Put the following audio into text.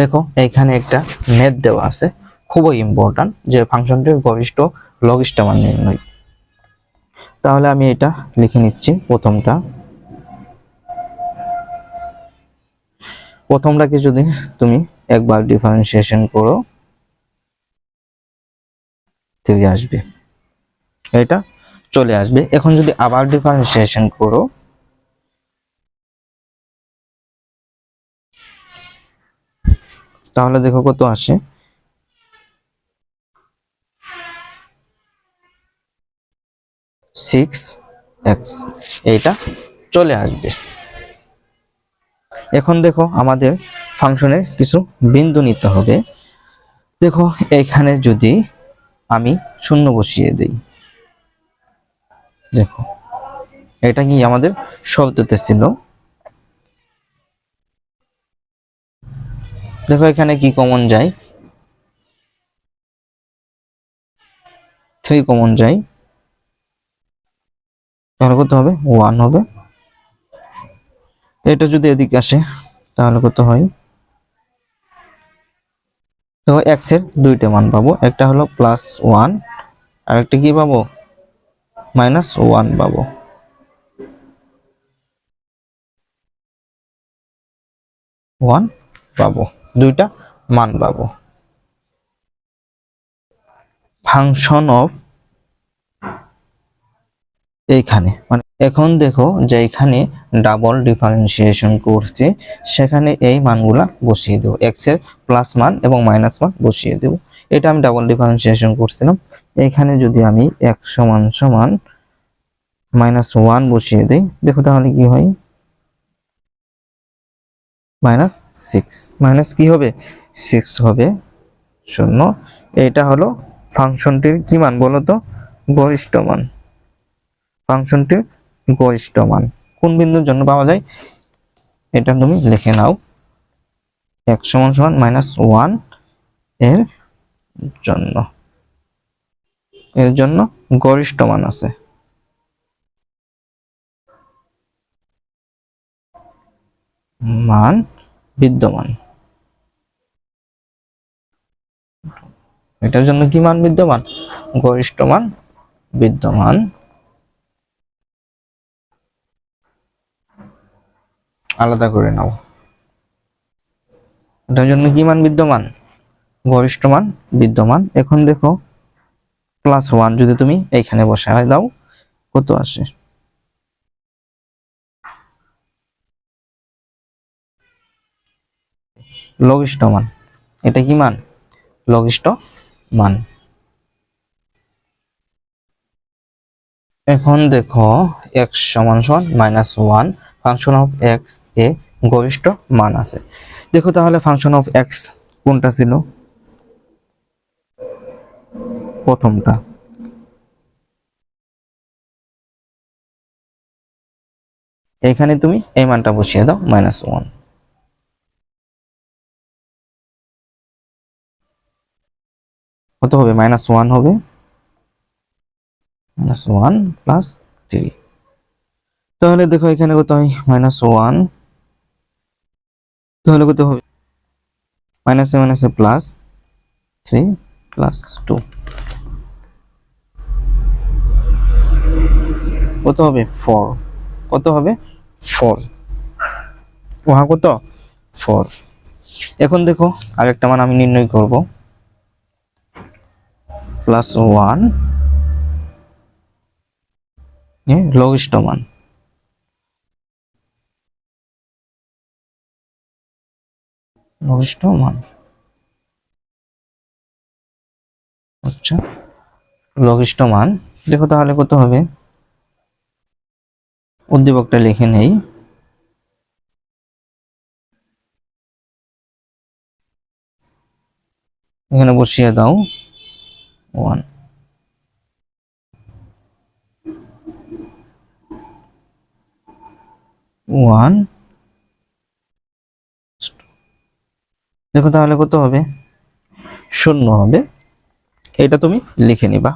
দেখো এখানে একটা মেথ দেওয়া আছে। খুবই ইম্পর্ট্যান্ট যে ফাংশনটির গরিষ্ঠ লঘিষ্ঠ মান নির্ণয়। তাহলে আমি এটা লিখে নিচ্ছি প্রথমটা। প্রথমটাকে যদি তুমি একবার ডিফারেন্সিয়েশন করো, থেকে আসবে। এটা চলে আসবে। এখন যদি আবার ডিফারেন্সিয়েশন করো তাহলে দেখো কত আসে। সিক্স এক্স এইটা চলে আসবে। এখন দেখো আমাদের ফাংশনের কিছু বিন্দু নিতে হবে। দেখো এখানে যদি আমি শূন্য বসিয়ে দেই। দেখো, এটা কি আমাদের শব্দতে ছিল? দেখো এখানে কি কমন যায়। থ্রি কমন যায়। তাহলে কত হবে? ওয়ান হবে। এটা যদি এদিকে আসে, তাহলে কত হয়? তো এক্সের দুইটা মান পাবো। একটা হলো প্লাস ওয়ান আর একটা কি পাবো? মাইনাস ওয়ান পাবো। ওয়ান পাবো। দুইটা মান পাবো। ফাংশন অফ এইখানে মানে এখন দেখো যে এখানে ডাবল ডিফারেন্সিয়েশন করছি, সেখানে এই মানগুলা বসিয়ে দেবো। এক্সের প্লাস মান এবং মাইনাস মান বসিয়ে দেবো। এটা আমি ডাবল ডিফারেন্সিয়েশন করছিলাম। এখানে যদি আমি এক সমান সমান মাইনাস ওয়ান বসিয়ে দিই, দেখো তাহলে কি হয়? Minus six. মাইনাস কি হবে? সিক্স হবে শূন্য। এটা হলো ফাংশনটির কি মান বলো তো? গরিষ্ঠ মান। ফাংশনটির গরিষ্ঠ মান। কোন বিন্দুর জন্য পাওয়া যায়? এটা তুমি লিখে নাও। এক সমান সমান মাইনাস ওয়ানের জন্য। এর জন্য গরিষ্ঠ মান আছে। মান বিদ্যমান। এটার জন্য কি মান বিদ্যমান? গরিষ্ঠ মান বিদ্যমান। আলাদা করে নাও। এটার জন্য কি মান বিদ্যমান? গরিষ্ঠ মান বিদ্যমান। এখন দেখো প্লাস ওয়ান যদি তুমি এইখানে বসায় দাও, কত আসে? লঘিষ্ঠ মান এটা কি মান? লঘিষ্ঠ মান এখন দেখো এক্স সমান সমান minus one function of x এ গরিষ্ঠ মান আছে। দেখো তাহলে ফাংশন অফ এক্স কোনটা ছিল? প্রথমটা। এখানে তুমি এই মানটা বসিয়ে দাও মাইনাস ওয়ান কত হবে? মাইনাস ওয়ান হবে। মাইনাস ওয়ান প্লাস থ্রি তাহলে দেখো এখানে কত হয়? মাইনাস ওয়ান তাহলে কত হবে? মাইনাসে মাইনাসে প্লাস থ্রি প্লাস টু কত হবে? ফোর কত হবে? ফোর ওহা কত? ফোর এখন দেখো আরেকটা মান আমি নির্ণয় করব। প্লাস ওয়ান লঘিষ্ঠ মান লঘিষ্ঠ মান মান দেখো তাহলে কত হবে? উদ্দীপকটা লিখে নেই। এখানে বসিয়ে দাও। ওয়ান ওয়ান দেখো তাহলে কত হবে? শূন্য হবে। এটা তুমি লিখে নিবা।